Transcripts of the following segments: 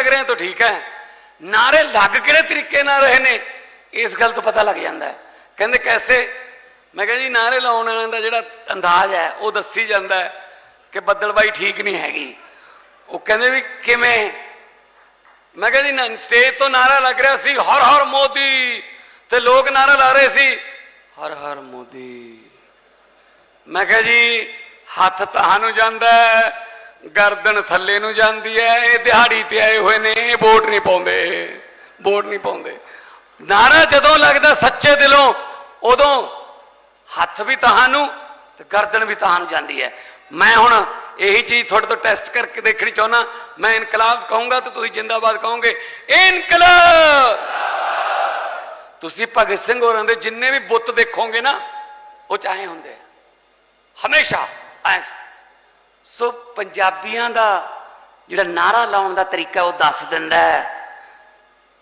ਲੱਗ ਰਹੇ ਤਾਂ ਠੀਕ ਹੈ। ਨਾਰੇ ਲੱਗ ਕਿਹੜੇ ਤਰੀਕੇ ਨਾਲ ਰਹੇ ਨੇ, ਇਸ ਗੱਲ ਤੋਂ ਪਤਾ ਲੱਗ ਜਾਂਦਾ ਹੈ। ਕਹਿੰਦੇ ਕੈਸੇ? ਮੈਂ ਕਿਹਾ ਜੀ, ਨਾਰੇ ਲਾਉਣ ਵਾਲਿਆਂ ਦਾ ਜਿਹੜਾ ਅੰਦਾਜ਼ ਹੈ, ਉਹ ਦੱਸੀ ਜਾਂਦਾ ਹੈ ਕਿ ਬੱਦਲਬਾਈ ਠੀਕ ਨਹੀਂ ਹੈਗੀ। ਉਹ ਕਹਿੰਦੇ ਵੀ ਕਿਵੇਂ? ਮੈਂ ਕਿਹਾ ਜੀ ਸਟੇਜ ਤੋਂ ਨਾਰਾ ਲੱਗ ਰਿਹਾ ਸੀ, ਹਰ ਹਰ ਮੋਦੀ, ਤੇ ਲੋਕ ਨਾਰਾ ਲਾ ਰਹੇ ਸੀ। ਹਰ ਹਰ ਮੋਦੀ। ਮੈਂ ਕਿਹਾ ਜੀ, ਹੱਥ ਤਾਂ ਨੂੰ ਜਾਂਦਾ ਹੈ। ਗਰਦਨ ਥੱਲੇ ਨੂੰ ਜਾਂਦੀ ਹੈ ਇਹ ਦਿਹਾੜੀ ਤੇ ਆਏ ਹੋਏ ਨੇ, ਇਹ ਵੋਟ ਨਹੀਂ ਪਾਉਂਦੇ, ਵੋਟ ਨਹੀਂ ਪਾਉਂਦੇ। ਨਾਰਾ ਜਦੋਂ ਲੱਗਦਾ ਸੱਚੇ ਦਿਲੋਂ, ਉਦੋਂ ਹੱਥ ਵੀ ਤੁਹਾਨੂੰ ਤੇ ਗਰਦਨ ਵੀ ਤੁਹਾਨੂੰ ਜਾਂਦੀ ਹੈ ਮੈਂ ਹੁਣ ਇਹੀ ਚੀਜ਼ ਤੁਹਾਡੇ ਤੋਂ ਟੈਸਟ ਕਰਕੇ ਦੇਖਣੀ ਚਾਹੁੰਦਾ, ਮੈਂ ਇਨਕਲਾਬ ਕਹੂੰਗਾ ਤੇ ਤੁਸੀਂ ਜਿੰਦਾਬਾਦ ਕਹੋਗੇ, ਇਨਕਲਾਬ! ਤੁਸੀਂ ਭਗਤ ਸਿੰਘ ਹੋਰਾਂ ਦੇ ਜਿੰਨੇ ਵੀ ਬੁੱਤ ਦੇਖੋਗੇ ਨਾ, ਉਹ ਚਾਹੇ ਹੁੰਦੇ ਹਮੇਸ਼ਾ ਐਸ ਸੋ ਪੰਜਾਬੀਆਂ ਦਾ ਜਿਹੜਾ ਨਾਰਾ ਲਾਉਣ ਦਾ ਤਰੀਕਾ ਉਹ ਦੱਸ ਦਿੰਦਾ ਹੈ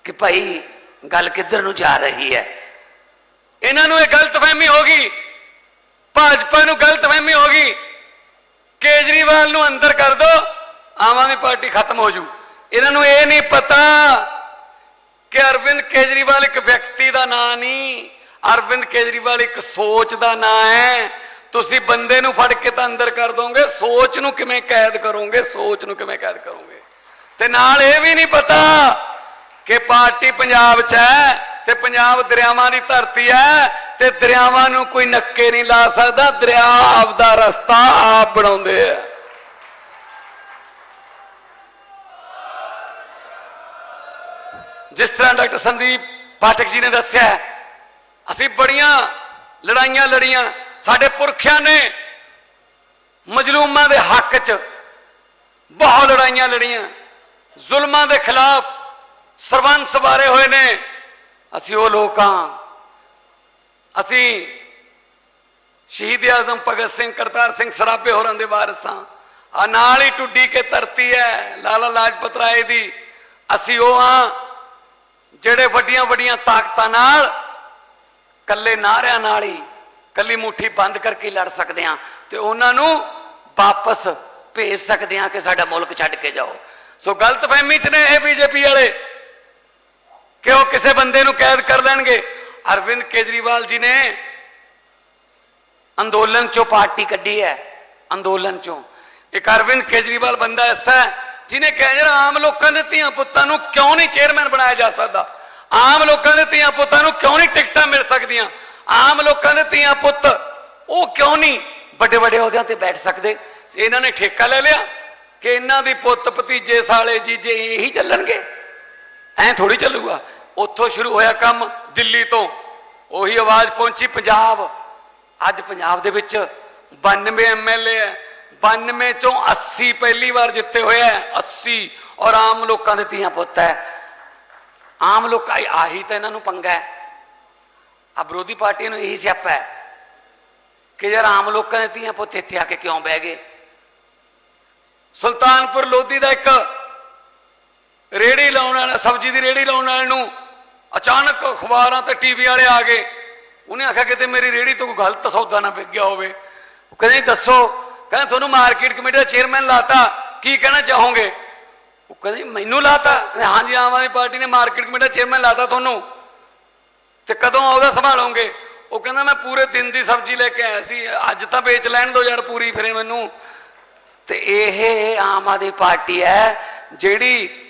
ਕਿ ਭਾਈ, ਗੱਲ ਕਿੱਧਰ ਨੂੰ ਜਾ ਰਹੀ ਹੈ? ਇਹਨਾਂ ਨੂੰ ਇਹ ਗਲਤਫਹਿਮੀ ਹੋ ਗਈ। ਭਾਜਪਾ ਨੂੰ ਗਲਤਫਹਿਮੀ ਹੋ ਗਈ। ਕੇਜਰੀਵਾਲ ਨੂੰ ਅੰਦਰ ਕਰ ਦੋ ਆਮ ਆਦਮੀ ਪਾਰਟੀ ਖਤਮ ਹੋ ਜੂ। ਇਹਨਾਂ ਨੂੰ ਇਹ ਨਹੀਂ ਪਤਾ ਕਿ ਅਰਵਿੰਦ ਕੇਜਰੀਵਾਲ ਇੱਕ ਵਿਅਕਤੀ ਦਾ ਨਾਂ ਨਹੀਂ, ਅਰਵਿੰਦ ਕੇਜਰੀਵਾਲ ਇੱਕ ਸੋਚ ਦਾ ਨਾਂ ਹੈ। ਤੁਸੀਂ ਬੰਦੇ ਨੂੰ ਫੜ ਕੇ ਤਾਂ ਅੰਦਰ ਕਰ ਦੋਗੇ, ਸੋਚ ਨੂੰ ਕਿਵੇਂ ਕੈਦ ਕਰੋਗੇ, ਸੋਚ ਨੂੰ ਕਿਵੇਂ ਕੈਦ ਕਰੋਗੇ? ਤੇ ਨਾਲ ਇਹ ਵੀ ਨਹੀਂ ਪਤਾ ਕਿ ਪਾਰਟੀ ਪੰਜਾਬ 'ਚ ਹੈ ਤੇ ਪੰਜਾਬ ਦਰਿਆਵਾਂ ਦੀ ਧਰਤੀ ਹੈ ਤੇ ਦਰਿਆਵਾਂ ਨੂੰ ਕੋਈ ਨੱਕੇ ਨਹੀਂ ਲਾ ਸਕਦਾ, ਦਰਿਆ ਆਪਦਾ ਰਸਤਾ ਆਪ ਬਣਾਉਂਦੇ ਆ। ਜਿਸ ਤਰ੍ਹਾਂ ਡਾਕਟਰ ਸੰਦੀਪ ਪਾਠਕ ਜੀ ਨੇ ਦੱਸਿਆ, ਅਸੀਂ ਬੜੀਆਂ ਲੜਾਈਆਂ ਲੜੀਆਂ ਸਾਡੇ ਪੁਰਖਿਆਂ ਨੇ ਮਜਲੂਮਾਂ ਦੇ ਹੱਕ 'ਚ ਬਹੁਤ ਲੜਾਈਆਂ ਲੜੀਆਂ, ਜ਼ੁਲਮਾਂ ਦੇ ਖਿਲਾਫ ਸਰਬੰਸ ਸਵਾਰੇ ਹੋਏ ਨੇ। ਅਸੀਂ ਉਹ ਲੋਕਾਂ ਅਸੀਂ ਸ਼ਹੀਦ ਆਜ਼ਮ ਭਗਤ ਸਿੰਘ, ਕਰਤਾਰ ਸਿੰਘ ਸਰਾਭੇ ਹੋਰਾਂ ਦੇ ਵਾਰਸਾਂ ਆ ਨਾਲ ਹੀ ਟੁੱਡੀ ਕੇ ਧਰਤੀ ਹੈ, ਲਾਲਾ ਲਾਜਪਤ ਰਾਏ ਦੀ। ਅਸੀਂ ਉਹ ਆ ਜਿਹੜੇ ਵੱਡੀਆਂ ਵੱਡੀਆਂ ਤਾਕਤਾਂ ਨਾਲ ਕੱਲੇ ਨਾਰਿਆਂ ਨਾਲ ਹੀ ਕੱਲੀ ਮੁਠੀ ਬੰਦ ਕਰਕੇ ਲੜ ਸਕਦੇ ਆ ਤੇ ਉਹਨਾਂ ਨੂੰ ਵਾਪਸ ਭੇਜ ਸਕਦੇ ਆ ਕਿ ਸਾਡਾ ਮੁਲਕ ਛੱਡ ਕੇ ਜਾਓ। ਸੋ ਗਲਤਫਹਿਮੀ ਚ ਨੇ ਇਹ ਬੀਜੇਪੀ ਵਾਲੇ ਕਿ ਉਹ ਕਿਸੇ ਬੰਦੇ ਨੂੰ ਕੈਦ ਕਰ ਲੈਣਗੇ। ਅਰਵਿੰਦ ਕੇਜਰੀਵਾਲ ਜੀ ਨੇ ਅੰਦੋਲਨ ਚੋਂ ਪਾਰਟੀ ਕੱਢੀ ਹੈ, ਅੰਦੋਲਨ ਚੋਂ। ਇੱਕ ਅਰਵਿੰਦ ਕੇਜਰੀਵਾਲ ਬੰਦਾ ਐਸਾ ਹੈ ਜਿਹਨੇ ਕਿਹਾ, ਯਾਰ ਆਮ ਲੋਕਾਂ ਦੇ ਧੀਆਂ ਪੁੱਤਾਂ ਨੂੰ ਕਿਉਂ ਨਹੀਂ ਚੇਅਰਮੈਨ ਬਣਾਇਆ ਜਾ ਸਕਦਾ? ਆਮ ਲੋਕਾਂ ਦੇ ਧੀਆਂ ਪੁੱਤਾਂ ਨੂੰ ਕਿਉਂ ਨਹੀਂ ਟਿਕਟਾਂ ਮਿਲ ਸਕਦੀਆਂ? ਆਮ ਲੋਕਾਂ ਦੇ ਧੀਆਂ ਪੁੱਤ, ਉਹ ਕਿਉਂ ਨਹੀਂ ਵੱਡੇ ਵੱਡੇ ਅਹੁਦਿਆਂ ਤੇ ਬੈਠ ਸਕਦੇ? ਇਹਨਾਂ ਨੇ ਠੇਕਾ ਲੈ ਲਿਆ ਕਿ ਇਹਨਾਂ ਦੀ ਪੁੱਤ ਭਤੀਜੇ ਸਾਲੇ ਜੀਜੇ ਇਹੀ ਚੱਲਣਗੇ। ਐ ਥੋੜੀ ਚੱਲੂਗਾ। ਉੱਥੋਂ ਸ਼ੁਰੂ ਹੋਇਆ ਕੰਮ ਦਿੱਲੀ ਤੋਂ। ਉਹੀ ਆਵਾਜ਼ ਪਹੁੰਚੀ ਪੰਜਾਬ। ਅੱਜ ਪੰਜਾਬ ਦੇ ਵਿੱਚ 92 ਐਮਐਲਏ ਹੈ। 92 ਚੋਂ 80 ਪਹਿਲੀ ਵਾਰ ਜਿੱਤੇ ਹੋਇਆ ਹੈ। 80 ਔਰ ਆਮ ਲੋਕਾਂ ਦੇ ਧੀਆਂ ਪੁੱਤ ਹੈ। ਆਮ ਲੋਕ, ਆਹੀ ਤਾਂ ਇਹਨਾਂ ਨੂੰ ਪੰਗਾ ਹੈ। ਆ ਵਿਰੋਧੀ ਪਾਰਟੀਆਂ ਨੂੰ ਇਹੀ ਸਿਆਪਾ ਹੈ ਕਿ ਯਾਰ ਆਮ ਲੋਕਾਂ ਦੇ ਧੀਆਂ ਪੁੱਤ ਇੱਥੇ ਆ ਕੇ ਕਿਉਂ ਬਹਿ ਗਏ? ਸੁਲਤਾਨਪੁਰ ਲੋਧੀ ਦਾ ਇੱਕ ਰੇੜੀ ਲਾਉਣ ਵਾਲਾ, ਸਬਜ਼ੀ ਦੀ ਰੇੜੀ ਲਾਉਣ ਵਾਲੇ ਨੂੰ ਅਚਾਨਕ ਅਖਬਾਰਾਂ ਤੇ ਟੀਵੀ ਵਾਲੇ ਆ ਗਏ। ਉਹਨੇ ਆਖਿਆ ਕਿਤੇ ਮੇਰੀ ਰੇੜੀ ਤੋਂ ਕੋਈ ਗਲਤ ਸੌਦਾ ਨਾ ਵਿਕ ਗਿਆ ਹੋਵੇ। ਉਹ ਕਹਿੰਦੇ, ਦੱਸੋ। ਕਹਿੰਦੇ, ਤੁਹਾਨੂੰ ਮਾਰਕੀਟ ਕਮੇਟੀ ਦਾ ਚੇਅਰਮੈਨ ਲਾਤਾ। ਕੀ ਕਹਿਣਾ ਚਾਹੋਗੇ? ਉਹ ਕਹਿੰਦੇ, ਮੈਨੂੰ ਲਾਤਾ। ਕਹਿੰਦੇ, ਹਾਂਜੀ, ਆਮ ਆਦਮੀ ਪਾਰਟੀ ਨੇ ਮਾਰਕੀਟ ਕਮੇਟੀ ਦਾ ਚੇਅਰਮੈਨ ਲਾਤਾ ਤੁਹਾਨੂੰ। ਤੇ ਕਦੋਂ ਉਹਦਾ ਸੰਭਾਲੋਗੇ? ਉਹ ਕਹਿੰਦਾ, ਮੈਂ ਪੂਰੇ ਦਿਨ ਦੀ ਸਬਜ਼ੀ ਲੈ ਕੇ ਆਇਆ ਸੀ, ਅੱਜ ਤਾਂ ਵੇਚ ਲੈਣ ਦੋ ਯਾਰ ਪੂਰੀ ਫਿਰੇ ਮੈਨੂੰ। ਤੇ ਇਹ ਆਮ ਆਦਮੀ ਪਾਰਟੀ ਹੈ, ਜਿਹੜੀ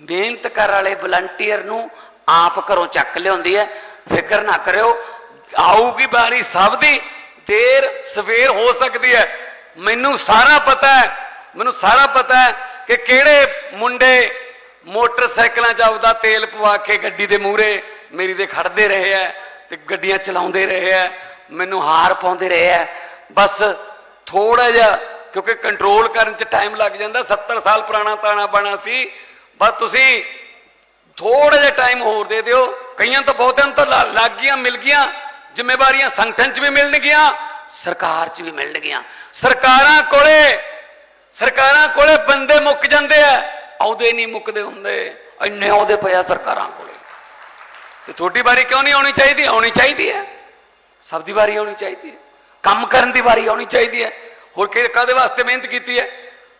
ਮਿਹਨਤ ਕਰ ਵਾਲੇ ਵਲੰਟੀਅਰ ਨੂੰ ਆਪ ਘਰੋਂ ਚੱਕ ਲਿਆਉਂਦੀ ਹੈ। ਫਿਕਰ ਨਾ ਕਰਿਓ, ਆਊਗੀ ਬਾਰੀ ਸਭ ਦੀ, ਦੇਰ ਸਵੇਰ ਹੋ ਸਕਦੀ ਹੈ। ਮੈਨੂੰ ਸਾਰਾ ਪਤਾ ਹੈ, ਮੈਨੂੰ ਸਾਰਾ ਪਤਾ ਹੈ ਕਿ ਕਿਹੜੇ ਮੁੰਡੇ ਮੋਟਰਸਾਈਕਲਾਂ 'ਚ ਆਪਦਾ ਤੇਲ ਪਵਾ ਕੇ ਗੱਡੀ ਦੇ ਮੂਹਰੇ ਮੇਰੀ ਦੇ ਖੜਦੇ ਰਹੇ ਐ ਤੇ ਗੱਡੀਆਂ ਚਲਾਉਂਦੇ ਰਹੇ ਐ, ਮੈਨੂੰ ਹਾਰ ਪਾਉਂਦੇ ਰਹੇ ਐ। ਬਸ ਥੋੜਾ ਜਿਹਾ, ਕਿਉਂਕਿ ਕੰਟਰੋਲ ਕਰਨ 'ਚ ਟਾਈਮ ਲੱਗ ਜਾਂਦਾ 70 ਸਾਲ ਪੁਰਾਣਾ ਤਾਣਾ ਬਣਾ ਸੀ। ਬਸ ਤੁਸੀਂ ਥੋੜਾ ਜਿਹਾ ਟਾਈਮ ਹੋਰ ਦੇ ਦਿਓ। ਕਈਆਂ ਤਾਂ ਬਹੁਤਿਆਂ ਨੂੰ ਤਾਂ ਲੱਗ ਗਈਆਂ ਮਿਲ ਗਈਆਂ, ਜ਼ਿੰਮੇਵਾਰੀਆਂ ਸੰਗਠਨ 'ਚ ਵੀ ਮਿਲਣਗੀਆਂ, ਸਰਕਾਰ 'ਚ ਵੀ ਮਿਲਣਗੀਆਂ। ਸਰਕਾਰਾਂ ਕੋਲੇ ਸਰਕਾਰਾਂ ਕੋਲੇ ਬੰਦੇ ਮੁੱਕ ਜਾਂਦੇ ਆ ਅਹੁਦੇ ਨਹੀਂ ਮੁੱਕਦੇ ਹੁੰਦੇ, ਇੰਨੇ ਅਹੁਦੇ ਪਿਆ ਸਰਕਾਰਾਂ ਕੋਲੇ। ਤੇ ਤੁਹਾਡੀ ਵਾਰੀ ਕਿਉਂ ਨਹੀਂ ਆਉਣੀ ਚਾਹੀਦੀ? ਆਉਣੀ ਚਾਹੀਦੀ ਹੈ। ਸਭ ਦੀ ਵਾਰੀ ਆਉਣੀ ਚਾਹੀਦੀ ਹੈ। ਕੰਮ ਕਰਨ ਦੀ ਵਾਰੀ ਆਉਣੀ ਚਾਹੀਦੀ ਹੈ। ਹੋਰ ਕਿ ਕਾਦੇ ਵਾਸਤੇ ਮਿਹਨਤ ਕੀਤੀ ਹੈ?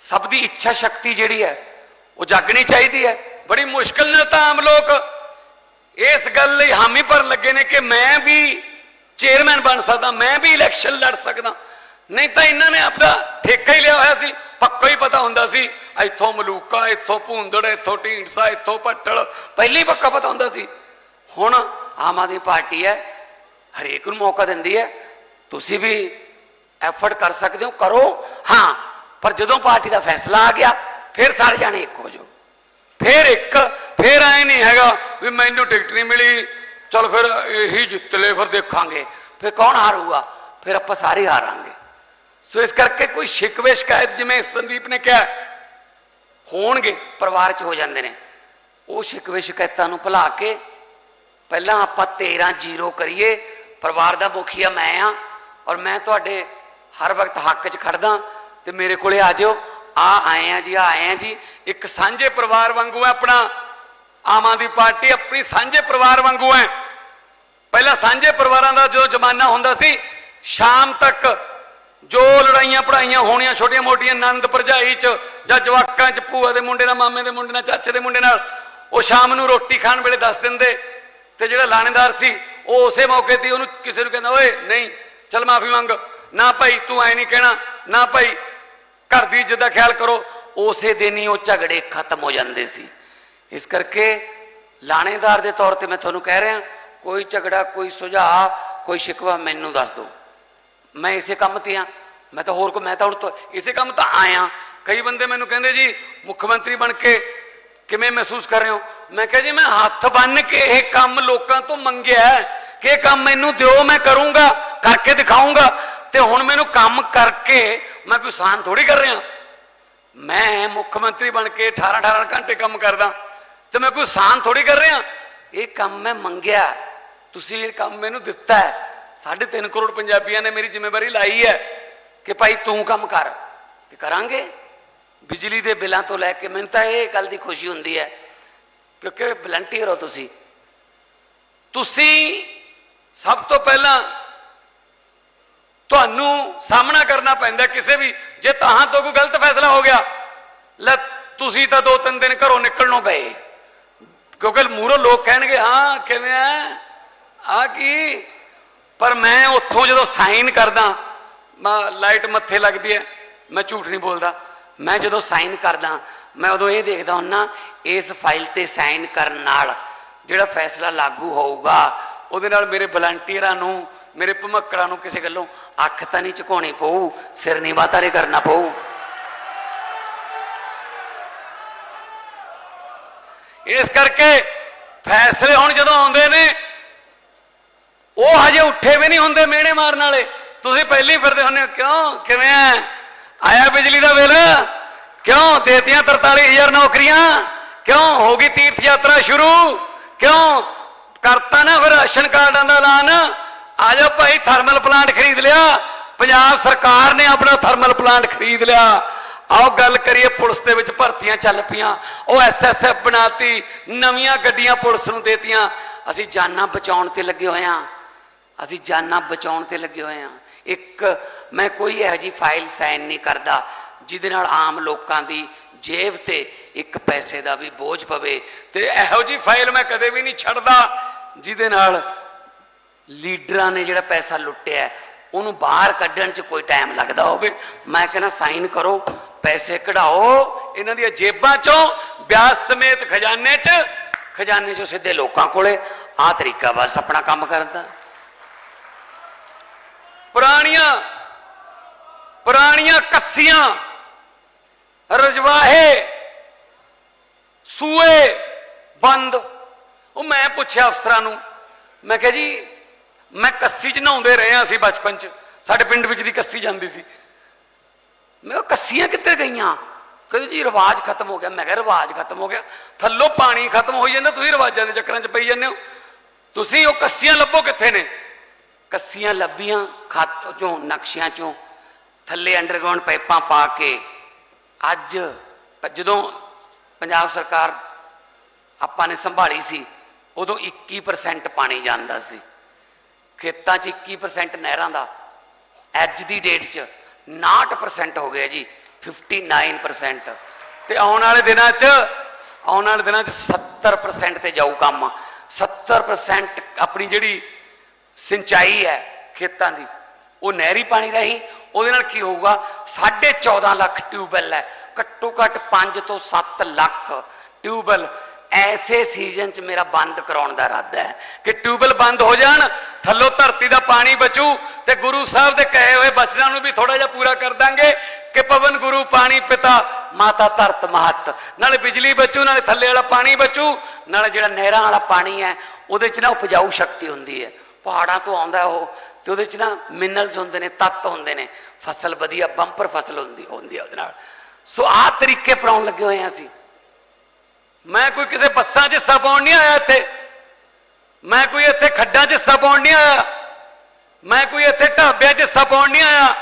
ਸਭ ਦੀ ਇੱਛਾ ਸ਼ਕਤੀ ਜਿਹੜੀ ਹੈ, ਉਹ ਜਾਗਣੀ ਚਾਹੀਦੀ ਹੈ। ਬੜੀ ਮੁਸ਼ਕਲ ਨਾਲ ਤਾਂ ਆਮ ਲੋਕ ਇਸ ਗੱਲ ਲਈ ਹਾਮੀ ਭਰਨ ਲੱਗੇ ਨੇ ਕਿ ਮੈਂ ਵੀ ਚੇਅਰਮੈਨ ਬਣ ਸਕਦਾ, ਮੈਂ ਵੀ ਇਲੈਕਸ਼ਨ ਲੜ ਸਕਦਾ। ਨਹੀਂ ਤਾਂ ਇਹਨਾਂ ਨੇ ਆਪਣਾ ਠੇਕਾ ਹੀ ਲਿਆ ਹੋਇਆ ਸੀ। ਪੱਕਾ ਹੀ ਪਤਾ ਹੁੰਦਾ ਸੀ, ਇੱਥੋਂ ਮਲੂਕਾ, ਇੱਥੋਂ ਭੂੰਦੜ, ਇੱਥੋਂ ਢੀਂਡਸਾ, ਇੱਥੋਂ ਭੱਟਲ। ਪਹਿਲੀ ਹੀ ਪੱਕਾ ਪਤਾ ਹੁੰਦਾ ਸੀ। ਹੁਣ ਆਮ ਆਦਮੀ ਪਾਰਟੀ ਹੈ, ਹਰੇਕ ਨੂੰ ਮੌਕਾ ਦਿੰਦੀ ਹੈ, ਤੁਸੀਂ ਵੀ ਐਫਰਟ ਕਰ ਸਕਦੇ ਹੋ, ਕਰੋ। ਹਾਂ, ਪਰ ਜਦੋਂ ਪਾਰਟੀ ਦਾ ਫੈਸਲਾ ਆ ਗਿਆ, ਫਿਰ ਸਾਰੇ ਜਾਣੇ ਇੱਕ ਹੋ ਜਾਓ। ਫਿਰ ਇੱਕ, ਫਿਰ ਐ ਨਹੀਂ ਹੈਗਾ ਵੀ ਮੈਨੂੰ ਟਿਕਟ ਨਹੀਂ ਮਿਲੀ, ਚਲ ਫਿਰ ਇਹੀ ਜਿੱਤ ਲੈ ਫਿਰ ਦੇਖਾਂਗੇ। ਫਿਰ ਕੌਣ ਹਾਰੂਗਾ? ਫਿਰ ਆਪਾਂ ਸਾਰੇ ਹਾਰਾਂਗੇ। ਸੋ ਇਸ ਕਰਕੇ ਕੋਈ ਸ਼ਿਕਵੇ, ਸ਼ਿਕਾਇਤ, ਜਿਵੇਂ ਸੰਦੀਪ ਨੇ ਕਿਹਾ, ਹੋਣਗੇ, ਪਰਿਵਾਰ 'ਚ ਹੋ ਜਾਂਦੇ ਨੇ। ਉਹ ਸ਼ਿਕਵੇ, ਸ਼ਿਕਾਇਤਾਂ ਨੂੰ ਭੁਲਾ ਕੇ ਪਹਿਲਾਂ ਆਪਾਂ 13 ਜ਼ੀਰੋ ਕਰੀਏ, ਪਰਿਵਾਰ ਦਾ ਮੁਖੀਆ ਮੈਂ ਆ, ਔਰ ਮੈਂ ਤੁਹਾਡੇ ਹਰ ਵਕਤ ਹੱਕ 'ਚ ਖੜਦਾ, ਤੇ ਮੇਰੇ ਕੋਲੇ ਆ ਜਾਓ ਆ ਆਏ ਆ ਜੀ, ਆ ਆਏ ਆ ਜੀ। ਇੱਕ ਸਾਂਝੇ ਪਰਿਵਾਰ ਵਾਂਗੂ ਹੈ ਆਪਣਾ, ਆਮ ਆਦਮੀ ਪਾਰਟੀ ਆਪਣੀ ਸਾਂਝੇ ਪਰਿਵਾਰ ਵਾਂਗੂ ਹੈ। ਪਹਿਲਾਂ ਸਾਂਝੇ ਪਰਿਵਾਰਾਂ ਦਾ ਜਦੋਂ ਜ਼ਮਾਨਾ ਹੁੰਦਾ ਸੀ, ਸ਼ਾਮ ਤੱਕ ਜੋ ਲੜਾਈਆਂ ਪੜਾਈਆਂ ਹੋਣੀਆਂ, ਛੋਟੀਆਂ ਮੋਟੀਆਂ ਨੰਦ ਭਰਜਾਈ ਚ, ਜਾਂ ਜਵਾਕਾਂ ਚ, ਭੂਆ ਦੇ ਮੁੰਡੇ ਨਾਲ, ਮਾਮੇ ਦੇ ਮੁੰਡੇ ਨਾਲ, ਚਾਚੇ ਦੇ ਮੁੰਡੇ ਨਾਲ, ਉਹ ਸ਼ਾਮ ਨੂੰ ਰੋਟੀ ਖਾਣ ਵੇਲੇ ਦੱਸ ਦਿੰਦੇ ਤੇ ਜਿਹੜਾ ਲਾਣੇਦਾਰ ਸੀ, ਉਹ ਉਸੇ ਮੌਕੇ ਤੇ ਉਹਨੂੰ ਕਿਸੇ ਨੂੰ ਕਹਿੰਦਾ, ਓਏ, ਨਹੀਂ, ਚਲ ਮਾਫੀ ਮੰਗ। ਨਾ ਭਾਈ, ਤੂੰ ਐ ਨਹੀਂ ਕਹਿਣਾ। ਨਾ ਭਾਈ, ਘਰ ਦੀ ਇੱਜ਼ਤ ਖਿਆਲ ਕਰੋ। ਉਸੇ ਦਿਨ ਹੀ ਉਹ ਝਗੜੇ ਖਤਮ ਹੋ ਜਾਂਦੇ ਸੀ। ਇਸ ਕਰਕੇ ਲਾਣੇਦਾਰ ਦੇ ਤੌਰ ਤੇ ਮੈਂ ਤੁਹਾਨੂੰ ਕਹਿ ਰਿਹਾ, ਕੋਈ ਝਗੜਾ, ਕੋਈ ਸੁਝਾਅ, ਕੋਈ ਸ਼ਿਕਵਾ ਮੈਨੂੰ ਦੱਸ ਦਿਓ। ਮੈਂ ਇਸੇ ਕੰਮ ਤੇ ਆ ਮੈਂ ਤਾਂ ਹੋਰ ਕੋ ਮੈਂ ਤਾਂ ਹੁਣ ਇਸੇ ਕੰਮ ਤਾਂ ਆਇਆ। ਕਈ ਬੰਦੇ ਮੈਨੂੰ ਕਹਿੰਦੇ ਜੀ, ਮੁੱਖ ਮੰਤਰੀ ਬਣ ਕੇ ਕਿਵੇਂ ਮਹਿਸੂਸ ਕਰ ਰਹੇ ਹੋ? ਮੈਂ ਕਿਹਾ ਜੀ, ਮੈਂ ਹੱਥ ਬੰਨ ਕੇ ਇਹ ਕੰਮ ਲੋਕਾਂ ਤੋਂ ਮੰਗਿਆ ਕਿ ਇਹ ਕੰਮ ਮੈਨੂੰ ਦਿਓ, ਮੈਂ ਕਰੂੰਗਾ, ਕਰਕੇ ਦਿਖਾਊਂਗਾ। ਤੇ ਹੁਣ ਮੈਨੂੰ ਕੰਮ ਕਰਕੇ ਮੈਂ ਕੋਈ ਸਾਨ ਥੋੜੀ ਕਰ ਰਿਹਾ। ਮੈਂ ਮੁੱਖ ਮੰਤਰੀ ਬਣ ਕੇ 18 18 ਘੰਟੇ ਕੰਮ ਕਰਦਾ। ਤੇ ਮੈਂ ਕੋਈ ਸਾਨ ਥੋੜੀ ਕਰ ਰਿਹਾ। ਇਹ ਕੰਮ ਮੈਂ ਮੰਗਿਆ ਤੁਸੀਂ ਇਹ ਕੰਮ ਮੈਨੂੰ ਦਿੱਤਾ ਹੈ। 3.5 ਕਰੋੜ ਪੰਜਾਬੀਆਂ ਨੇ ਮੇਰੀ ਜ਼ਿੰਮੇਵਾਰੀ ਲਾਈ ਹੈ ਕਿ ਭਾਈ ਤੂੰ ਕੰਮ ਕਰ। ਤੇ ਕਰਾਂਗੇ। ਬਿਜਲੀ ਦੇ ਬਿੱਲਾਂ ਤੋਂ ਲੈ ਕੇ ਮੈਨੂੰ ਤਾਂ ਇਹ ਗੱਲ ਦੀ ਖੁਸ਼ੀ ਹੁੰਦੀ ਹੈ ਕਿਉਂਕਿ ਵਲੰਟੀਅਰ ਹੋ ਤੁਸੀਂ। ਤੁਸੀਂ ਸਭ ਤੋਂ ਪਹਿਲਾਂ ਤੁਹਾਨੂੰ ਸਾਹਮਣਾ ਕਰਨਾ ਪੈਂਦਾ ਕਿਸੇ ਵੀ, ਜੇ ਤਾਹਾਂ ਤੋਂ ਕੋਈ ਗਲਤ ਫੈਸਲਾ ਹੋ ਗਿਆ, ਲੈ ਤੁਸੀਂ ਤਾਂ ਦੋ ਤਿੰਨ ਦਿਨ ਘਰੋਂ ਨਿਕਲਣੋਂ ਪਏ। ਕਿਉਂਕਿ ਮੂਹਰੋਂ ਲੋਕ ਕਹਿਣਗੇ, ਹਾਂ, ਕਿਵੇਂ ਆ ਆ ਕੀ? ਪਰ ਮੈਂ ਉੱਥੋਂ ਜਦੋਂ ਸਾਈਨ ਕਰਦਾ, ਮੈਂ ਲਾਈਟ ਮੱਥੇ ਲੱਗਦੀ ਹੈ, ਮੈਂ ਝੂਠ ਨਹੀਂ ਬੋਲਦਾ। ਮੈਂ ਜਦੋਂ ਸਾਈਨ ਕਰਦਾ, ਮੈਂ ਉਦੋਂ ਇਹ ਦੇਖਦਾ ਹੁੰਨਾ, ਇਸ ਫਾਈਲ ਤੇ ਸਾਈਨ ਕਰਨ ਨਾਲ ਜਿਹੜਾ ਫੈਸਲਾ ਲਾਗੂ ਹੋਊਗਾ, ਉਹਦੇ ਨਾਲ ਮੇਰੇ ਵਲੰਟੀਅਰਾਂ ਨੂੰ, ਮੇਰੇ ਭਮੱਕੜਾਂ ਨੂੰ ਕਿਸੇ ਗੱਲੋਂ ਅੱਖ ਤਾਂ ਨਹੀਂ ਝੁਕਾਉਣੀ ਪਊ, ਸਿਰ ਨਹੀਂ ਵਾਤਾਰੇ ਕਰਨਾ ਪਊ। ਇਸ ਕਰਕੇ ਫੈਸਲੇ ਹੁਣ ਜਦੋਂ ਆਉਂਦੇ ਨੇ, ਉਹ ਹਜੇ ਉੱਠੇ ਵੀ ਨਹੀਂ ਹੁੰਦੇ ਮਿਹਣੇ ਮਾਰਨ ਵਾਲੇ। ਤੁਸੀਂ ਪਹਿਲੀ ਫਿਰਦੇ ਹੁੰਦੇ ਹੋ, ਕਿਉਂ? ਕਿਵੇਂ ਆ ਆਇਆ ਬਿਜਲੀ ਦਾ ਬਿੱਲ? ਕਿਉਂ ਦੇਤੀਆਂ 43000 ਨੌਕਰੀਆਂ? ਕਿਉਂ ਹੋ ਗਈ ਤੀਰਥ ਯਾਤਰਾ ਸ਼ੁਰੂ? ਕਿਉਂ ਕਰਤਾ ਨਾ ਫਿਰ ਰਾਸ਼ਨ ਕਾਰਡਾਂ ਦਾ ਐਲਾਨ? ਆ ਜਾਓ ਭਾਈ, ਥਰਮਲ ਪਲਾਂਟ ਖਰੀਦ ਲਿਆ। ਪੰਜਾਬ ਸਰਕਾਰ ਨੇ ਆਪਣਾ ਥਰਮਲ ਪਲਾਂਟ ਖਰੀਦ ਲਿਆ। ਆਓ ਗੱਲ ਕਰੀਏ, ਪੁਲਿਸ ਦੇ ਵਿੱਚ ਭਰਤੀਆਂ ਚੱਲ ਪਈਆਂ। ਉਹ ਐਸਐਸਐਫ ਬਣਾਤੀ, ਨਵੀਆਂ ਗੱਡੀਆਂ ਪੁਲਿਸ ਨੂੰ ਦੇਤੀਆਂ। ਅਸੀਂ ਜਾਨਾਂ ਬਚਾਉਣ ਤੇ ਲੱਗੇ ਹੋਏ ਹਾਂ ਅਸੀਂ ਜਾਨਾਂ ਬਚਾਉਣ ਤੇ ਲੱਗੇ ਹੋਏ ਹਾਂ ਇੱਕ, ਮੈਂ ਕੋਈ ਇਹੋ ਜੀ ਫਾਈਲ ਸਾਈਨ ਨਹੀਂ ਕਰਦਾ ਜਿਹਦੇ ਨਾਲ ਆਮ ਲੋਕਾਂ ਦੀ ਜੇਬ ਤੇ ਇੱਕ ਪੈਸੇ ਦਾ ਵੀ ਬੋਝ ਪਵੇ। ਤੇ ਇਹੋ ਜੀ ਫਾਈਲ ਮੈਂ ਕਦੇ ਵੀ ਨਹੀਂ ਛੱਡਦਾ ਜਿਹਦੇ ਨਾਲ ਲੀਡਰਾਂ ਨੇ ਜਿਹੜਾ ਪੈਸਾ ਲੁੱਟਿਆ ਉਹਨੂੰ ਬਾਹਰ ਕੱਢਣ 'ਚ ਕੋਈ ਟਾਈਮ ਲੱਗਦਾ ਹੋਵੇ। ਮੈਂ ਕਹਿੰਦਾ, ਸਾਈਨ ਕਰੋ, ਪੈਸੇ ਕਢਾਓ, ਇਹਨਾਂ ਦੀਆਂ ਜੇਬਾਂ 'ਚੋਂ ਵਿਆਜ ਸਮੇਤ ਖਜ਼ਾਨੇ 'ਚ, ਖਜ਼ਾਨੇ 'ਚੋਂ ਸਿੱਧੇ ਲੋਕਾਂ ਕੋਲੇ। ਆਹ ਤਰੀਕਾ ਬਸ ਆਪਣਾ ਕੰਮ ਕਰਨ ਦਾ ਪੁਰਾਣੀਆਂ ਪੁਰਾਣੀਆਂ ਕੱਸੀਆਂ, ਰਜਵਾਹੇ, ਸੂਏ ਬੰਦ। ਉਹ ਮੈਂ ਪੁੱਛਿਆ ਅਫਸਰਾਂ ਨੂੰ, ਮੈਂ ਕਿਹਾ ਜੀ, ਮੈਂ ਕੱਸੀ 'ਚ ਨਹਾਉਂਦੇ ਰਹੇ ਹਾਂ ਅਸੀਂ ਬਚਪਨ 'ਚ, ਸਾਡੇ ਪਿੰਡ ਵਿੱਚ ਦੀ ਕੱਸੀ ਜਾਂਦੀ ਸੀ। ਮੈਂ ਉਹ ਕੱਸੀਆਂ ਕਿੱਥੇ ਗਈਆਂ? ਕਹਿੰਦੇ ਜੀ ਰਿਵਾਜ ਖਤਮ ਹੋ ਗਿਆ। ਮੈਂ ਕਿਹਾ ਰਿਵਾਜ ਖਤਮ ਹੋ ਗਿਆ। ਥੱਲੋਂ ਪਾਣੀ ਖਤਮ ਹੋਈ ਜਾਂਦਾ, ਤੁਸੀਂ ਰਿਵਾਜਾਂ ਦੇ ਚੱਕਰਾਂ 'ਚ ਪਈ ਜਾਂਦੇ ਹੋ। ਤੁਸੀਂ ਉਹ ਕੱਸੀਆਂ ਲੱਭੋ ਕਿੱਥੇ ਨੇ? ਕੱਸੀਆਂ ਲੱਭੀਆਂ, ਖਾਤ ਚੋਂ, ਨਕਸ਼ਿਆਂ ਚੋਂ, ਥੱਲੇ ਅੰਡਰਗਰਾਉਂਡ ਪਾਈਪਾਂ ਪਾ ਕੇ ਅੱਜ ਜਦੋਂ ਪੰਜਾਬ ਸਰਕਾਰ ਆਪਾਂ ਨੇ ਸੰਭਾਲੀ ਸੀ, ਉਦੋਂ 21% ਪਾਣੀ ਜਾਂਦਾ ਸੀ। ਖੇਤਾਂ 'ਚ 21% ਨਹਿਰਾਂ ਦਾ, ਅੱਜ ਦੀ ਡੇਟ 'ਚ 59% ਹੋ ਗਿਆ ਜੀ 59% ਤੇ ਆਉਣ ਵਾਲੇ ਦਿਨਾਂ 'ਚ, ਆਉਣ ਵਾਲੇ ਦਿਨਾਂ 'ਚ 70% ਤੇ ਜਾਊ ਕੰਮ। 70% ਆਪਣੀ ਜਿਹੜੀ ਸਿੰਚਾਈ ਹੈ ਖੇਤਾਂ ਦੀ। ਉਹ ਨਹਿਰੀ ਪਾਣੀ ਰਹੀ, ਉਹਦੇ ਨਾਲ ਕੀ ਹੋਊਗਾ? 14.5 ਲੱਖ ਟਿਊਬਵੈਲ ਹੈ। ਘੱਟੋ ਘੱਟ 5 ਤੋਂ 7 ਲੱਖ ਟਿਊਬਵੈਲ ਐਸੇ ਸੀਜ਼ਨ 'ਚ ਮੇਰਾ ਬੰਦ ਕਰਾਉਣ ਦਾ ਇਰਾਦਾ ਹੈ ਕਿ ਟਿਊਬਵੈਲ ਬੰਦ ਹੋ ਜਾਣ, ਥੱਲੋਂ ਧਰਤੀ ਦਾ ਪਾਣੀ ਬਚੂ ਤੇ ਗੁਰੂ ਸਾਹਿਬ ਦੇ ਕਹੇ ਹੋਏ ਬਚਨਾਂ ਨੂੰ ਵੀ ਥੋੜਾ ਜਿਹਾ ਪੂਰਾ ਕਰ ਦਾਂਗੇ ਕਿ ਪਵਨ ਗੁਰੂ ਪਾਣੀ ਪਿਤਾ, ਮਾਤਾ ਧਰਤ ਮਹਤ। ਨਾਲੇ ਬਿਜਲੀ ਬਚੂ, ਨਾਲੇ ਥੱਲੇ ਵਾਲਾ ਪਾਣੀ ਬਚੂ, ਨਾਲੇ ਜਿਹੜਾ ਨਹਿਰਾਂ ਵਾਲਾ ਪਾਣੀ ਹੈ, ਉਹਦੇ 'ਚ ਨਾ ਉਪਜਾਊ ਸ਼ਕਤੀ ਹੁੰਦੀ ਹੈ। ਪਹਾੜਾਂ ਤੋਂ ਆਉਂਦਾ ਉਹ, ਤੇ ਉਹਦੇ 'ਚ ਨਾ ਮਿਨਰਲਸ ਹੁੰਦੇ ਨੇ, ਤੱਤ ਹੁੰਦੇ ਨੇ। ਫਸਲ ਵਧੀਆ, ਬੰਪਰ ਫਸਲ ਹੁੰਦੀ ਹੁੰਦੀ ਹੈ ਉਹਦੇ ਨਾਲ। ਸੋ ਆਹ ਤਰੀਕੇ ਅਪਣਾਉਣ ਲੱਗੇ ਹੋਏ ਹਾਂ ਅਸੀਂ। ਮੈਂ ਕੋਈ ਕਿਸੇ ਬੱਸਾਂ 'ਚ ਹਿੱਸਾ ਪਾਉਣ ਨਹੀਂ ਆਇਆ ਇੱਥੇ। ਮੈਂ ਕੋਈ ਇੱਥੇ ਖੱਡਾਂ 'ਚ ਹਿੱਸਾ ਪਾਉਣ ਨਹੀਂ ਆਇਆ। ਮੈਂ ਕੋਈ ਇੱਥੇ ਢਾਬਿਆਂ 'ਚ ਹਿੱਸਾ ਪਾਉਣ ਨਹੀਂ ਆਇਆ।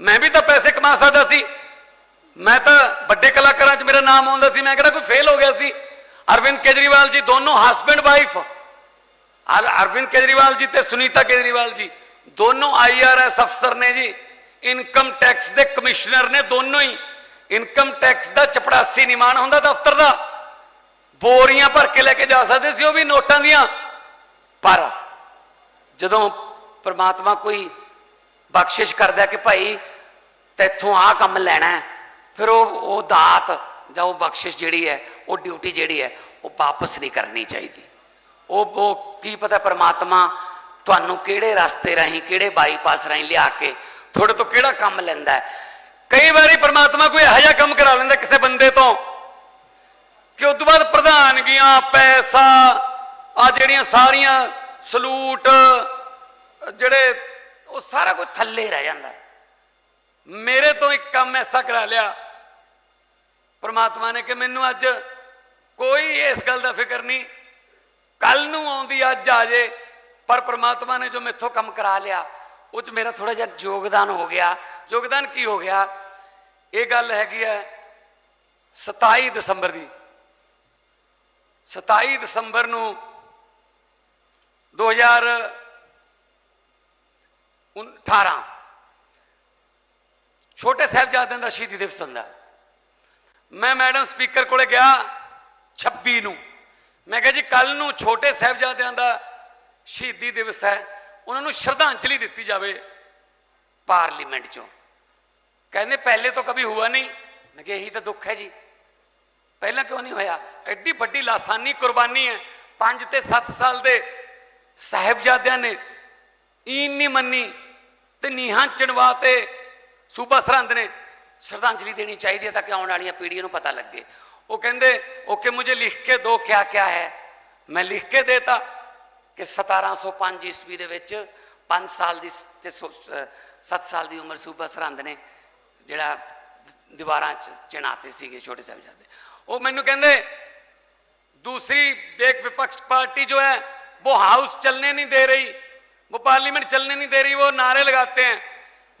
ਮੈਂ ਵੀ ਤਾਂ ਪੈਸੇ ਕਮਾ ਸਕਦਾ ਸੀ। ਮੈਂ ਤਾਂ ਵੱਡੇ ਕਲਾਕਾਰਾਂ 'ਚ ਮੇਰਾ ਨਾਮ ਆਉਂਦਾ ਸੀ। ਮੈਂ ਕਿਹੜਾ ਕੋਈ ਫੇਲ ਹੋ ਗਿਆ ਸੀ? ਅਰਵਿੰਦ ਕੇਜਰੀਵਾਲ ਜੀ ਦੋਨੋਂ ਹਸਬੰਡ ਵਾਈਫ ਅਰਵਿੰਦ ਕੇਜਰੀਵਾਲ ਜੀ ਤੇ ਸੁਨੀਤਾ ਕੇਜਰੀਵਾਲ ਜੀ, ਦੋਨੋਂ ਆਈਆਰਐਸ ਅਫਸਰ ਨੇ ਜੀ। ਇਨਕਮ ਟੈਕਸ ਦੇ ਕਮਿਸ਼ਨਰ ਨੇ ਦੋਨੋਂ ਹੀ। ਇਨਕਮ ਟੈਕਸ ਦਾ ਚਪੜਾਸੀ ਨਿਮਾਨ ਹੁੰਦਾ ਦਫ਼ਤਰ ਦਾ। ਬੋਰੀਆਂ ਭਰ ਕੇ ਲੈ ਕੇ ਜਾ ਸਕਦੇ ਸੀ ਉਹ ਵੀ ਨੋਟਾਂ ਦੀਆਂ। ਪਰ ਜਦੋਂ ਪਰਮਾਤਮਾ ਕੋਈ ਬਖਸ਼ਿਸ਼ ਕਰਦਾ ਕਿ ਭਾਈ ਤੈਥੋਂ ਆਹ ਕੰਮ ਲੈਣਾ ਫਿਰ ਉਹ ਉਹ ਦਾਤ ਜਾਂ ਉਹ ਬਖਸ਼ਿਸ਼ ਜਿਹੜੀ ਹੈ, ਉਹ ਡਿਊਟੀ ਜਿਹੜੀ ਹੈ, ਉਹ ਵਾਪਸ ਨਹੀਂ ਕਰਨੀ ਚਾਹੀਦੀ। ਉਹ ਉਹ ਕੀ ਪਤਾ ਪਰਮਾਤਮਾ ਤੁਹਾਨੂੰ ਕਿਹੜੇ ਰਸਤੇ ਰਾਹੀਂ, ਕਿਹੜੇ ਬਾਈਪਾਸ ਰਾਹੀਂ ਲਿਆ ਕੇ ਤੁਹਾਡੇ ਤੋਂ ਕਿਹੜਾ ਕੰਮ ਲੈਂਦਾ ਹੈ? ਕਈ ਵਾਰੀ ਪਰਮਾਤਮਾ ਕੋਈ ਇਹੋ ਜਿਹਾ ਕੰਮ ਕਰਾ ਲੈਂਦਾ ਕਿਸੇ ਬੰਦੇ ਤੋਂ ਕਿ ਉਸ ਤੋਂ ਬਾਅਦ ਪ੍ਰਧਾਨਗੀਆਂ, ਪੈਸਾ, ਆ ਜਿਹੜੀਆਂ ਸਾਰੀਆਂ ਸਲੂਟ, ਜਿਹੜੇ ਉਹ ਸਾਰਾ ਕੁਝ ਥੱਲੇ ਰਹਿ ਜਾਂਦਾ ਮੇਰੇ ਤੋਂ ਇੱਕ ਕੰਮ ਐਸਾ ਕਰਾ ਲਿਆ। ਪ੍ਰਮਾਤਮਾ ਨੇ ਕਿ ਮੈਨੂੰ ਅੱਜ ਕੋਈ ਇਸ ਗੱਲ ਦਾ ਫਿਕਰ ਨਹੀਂ ਕੱਲ ਨੂੰ ਆਉਂਦੀ, ਅੱਜ ਆ ਜੇ। ਪਰ ਪ੍ਰਮਾਤਮਾ ਨੇ ਜੋ ਮੈਥੋਂ ਕੰਮ ਕਰਾ ਲਿਆ, ਉਹ ਚ ਮੇਰਾ ਥੋੜਾ ਜਿਹਾ ਯੋਗਦਾਨ ਹੋ ਗਿਆ। ਯੋਗਦਾਨ ਕੀ ਹੋ ਗਿਆ? ਇਹ ਗੱਲ ਹੈਗੀ ਹੈ 27 ਦਸੰਬਰ ਦੀ। 27 ਦਸੰਬਰ ਨੂੰ 2018 ਛੋਟੇ ਸਾਹਿਬਜ਼ਾਦਿਆਂ ਦਾ ਸ਼ਹੀਦੀ ਦਿਵਸ ਹੁੰਦਾ। ਮੈਂ ਮੈਡਮ ਸਪੀਕਰ ਕੋਲੇ ਗਿਆ 26 ਨੂੰ। ਮੈਂ ਕਿਹਾ ਜੀ ਕੱਲ ਨੂੰ ਛੋਟੇ ਸਹਿਬਜ਼ਾਦਿਆਂ ਦਾ ਸ਼ਹੀਦੀ ਦਿਵਸ ਹੈ। ਉਹਨਾਂ ਨੂੰ ਸ਼ਰਧਾਂਜਲੀ ਦਿੱਤੀ ਜਾਵੇ ਪਾਰਲੀਮੈਂਟ 'ਚੋਂ। ਕਹਿੰਦੇ, ਪਹਿਲੇ ਤੋਂ ਕਦੀ ਹੋਇਆ ਨਹੀਂ? ਮੈਂ ਕਿਹਾ, ਇਹੀ ਤਾਂ ਦੁੱਖ ਹੈ ਜੀ। ਪਹਿਲਾਂ ਕਿਉਂ ਨਹੀਂ ਹੋਇਆ? ਐਡੀ ਵੱਡੀ ਲਾਸਾਨੀ ਕੁਰਬਾਨੀ ਹੈ। 5 ਤੇ 7 ਸਾਲ ਦੇ ਸਾਹਿਬਜ਼ਾਦਿਆਂ ਨੇ ਈਨ ਨਹੀਂ ਮੰਨੀ ਤੇ ਨੀਹਾਂ ਚਣਵਾ ਤੇ ਸੂਬਾ ਸਰਹੰਦ ਨੇ ਸ਼ਰਧਾਂਜਲੀ ਦੇਣੀ ਚਾਹੀਦੀ ਹੈ ਤਾਂ ਕਿ ਆਉਣ ਵਾਲੀਆਂ ਪੀੜ੍ਹੀਆਂ ਨੂੰ ਪਤਾ ਲੱਗੇ। ਉਹ ਕਹਿੰਦੇ ਓਕੇ ਮੁਝੇ ਲਿਖ ਕੇ ਦੋ ਕਿਆ ਕਿਆ ਹੈ ਮੈਂ ਲਿਖ ਕੇ ਦੇਤਾ ਕਿ 1705 ਈਸਵੀ ਦੇ ਵਿੱਚ 5 ਸਾਲ ਦੀ ਤੇ 7 ਸਾਲ ਦੀ ਉਮਰ ਸੂਬਾ ਸਰਹੰਦ ਨੇ ਜਿਹੜਾ ਦੀਵਾਰਾਂ 'ਚ ਚਿਣਾਤੇ ਸੀਗੇ ਛੋਟੇ ਸਾਹਿਬਜ਼ਾਦੇ ਉਹ ਮੈਨੂੰ ਕਹਿੰਦੇ दूसरी एक विपक्ष पार्टी जो है वो हाउस चलने नहीं दे रही वो पार्लियामेंट चलने नहीं दे रही वो नारे लगाते हैं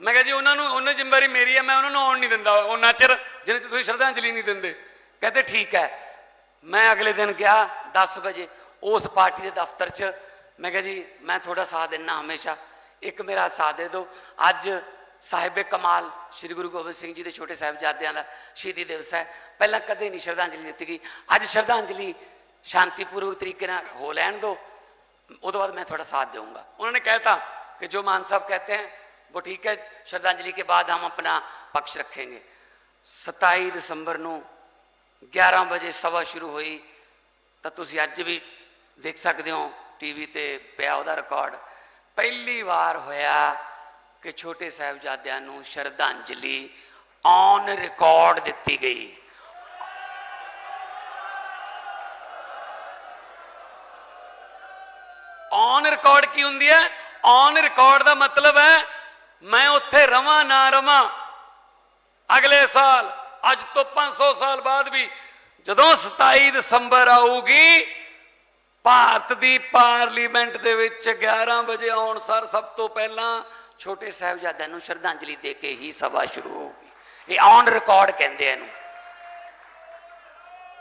ਮੈਂ ਕਿਹਾ ਜੀ ਉਹਨਾਂ ਨੂੰ ਉਹਨਾਂ ਜ਼ਿੰਮੇਵਾਰੀ ਮੇਰੀ ਹੈ ਮੈਂ ਉਹਨਾਂ ਨੂੰ ਆਉਣ ਨਹੀਂ ਦਿੰਦਾ ਉਹਨਾਂ ਚਿਰ ਜਿਹਨੇ ਤੁਸੀਂ ਸ਼ਰਧਾਂਜਲੀ ਨਹੀਂ ਦਿੰਦੇ ਕਹਿੰਦੇ ਠੀਕ ਹੈ ਮੈਂ ਅਗਲੇ ਦਿਨ ਗਿਆ 10 ਵਜੇ ਉਸ ਪਾਰਟੀ ਦੇ ਦਫ਼ਤਰ 'ਚ ਮੈਂ ਕਿਹਾ ਜੀ ਮੈਂ ਤੁਹਾਡਾ ਸਾਥ ਦਿੰਨਾ ਹਮੇਸ਼ਾ ਇੱਕ ਮੇਰਾ ਸਾਥ ਦੇ ਦਿਓ ਅੱਜ ਸਾਹਿਬੇ ਕਮਾਲ ਸ੍ਰੀ ਗੁਰੂ ਗੋਬਿੰਦ ਸਿੰਘ ਜੀ ਦੇ ਛੋਟੇ ਸਾਹਿਬਜ਼ਾਦਿਆਂ ਦਾ ਸ਼ਹੀਦੀ ਦਿਵਸ ਹੈ ਪਹਿਲਾਂ ਕਦੇ ਨਹੀਂ ਸ਼ਰਧਾਂਜਲੀ ਦਿੱਤੀ ਗਈ ਅੱਜ ਸ਼ਰਧਾਂਜਲੀ ਸ਼ਾਂਤੀਪੂਰਵਕ ਤਰੀਕੇ ਨਾਲ ਹੋ ਲੈਣ ਦਿਓ उसके बाद मैं थोड़ा साथ दूंगा उन्होंने कहता कि जो मान साहब कहते हैं वो ठीक है श्रद्धांजलि के बाद हम अपना पक्ष रखेंगे 27 ਦਸੰਬਰ ਨੂੰ 11 ਵਜੇ ਸਭਾ ਸ਼ੁਰੂ ਹੋਈ, ਤਾਂ ਤੁਸੀਂ ਅੱਜ ਵੀ ਦੇਖ ਸਕਦੇ ਹੋ ਟੀਵੀ ਤੇ ਪਿਆ ਉਹਦਾ ਰਿਕਾਰਡ ਪਹਿਲੀ ਵਾਰ ਹੋਇਆ ਕਿ ਛੋਟੇ ਸਾਹਿਬਜ਼ਾਦਿਆਂ ਨੂੰ ਸ਼ਰਧਾਂਜਲੀ ਔਨ ਰਿਕਾਰਡ ਦਿੱਤੀ ਗਈ। ਔਨ ਰਿਕਾਰਡ ਕੀ ਹੁੰਦੀ ਹੈ? ਔਨ ਰਿਕਾਰਡ ਦਾ ਮਤਲਬ ਹੈ, ਮੈਂ ਉੱਥੇ ਰਵਾਂ, ਨਾ ਰਵਾਂ। ਅਗਲੇ ਸਾਲ ਅੱਜ ਤੋਂ 500 ਸਾਲ ਬਾਅਦ ਵੀ ਜਦੋਂ 27 ਦਸੰਬਰ ਆਊਗੀ, ਭਾਰਤ ਦੀ ਪਾਰਲੀਮੈਂਟ ਦੇ ਵਿੱਚ 11 ਵਜੇ ਆਉਣ ਸਰ ਸਭ ਤੋਂ ਪਹਿਲਾਂ ਛੋਟੇ ਸਾਹਿਬਜ਼ਾਦਿਆਂ ਨੂੰ ਸ਼ਰਧਾਂਜਲੀ ਦੇ ਕੇ ਹੀ ਸਭਾ ਸ਼ੁਰੂ ਹੋਊਗੀ। ਇਹ ਔਨ ਰਿਕਾਰਡ ਕਹਿੰਦੇ ਇਹਨੂੰ।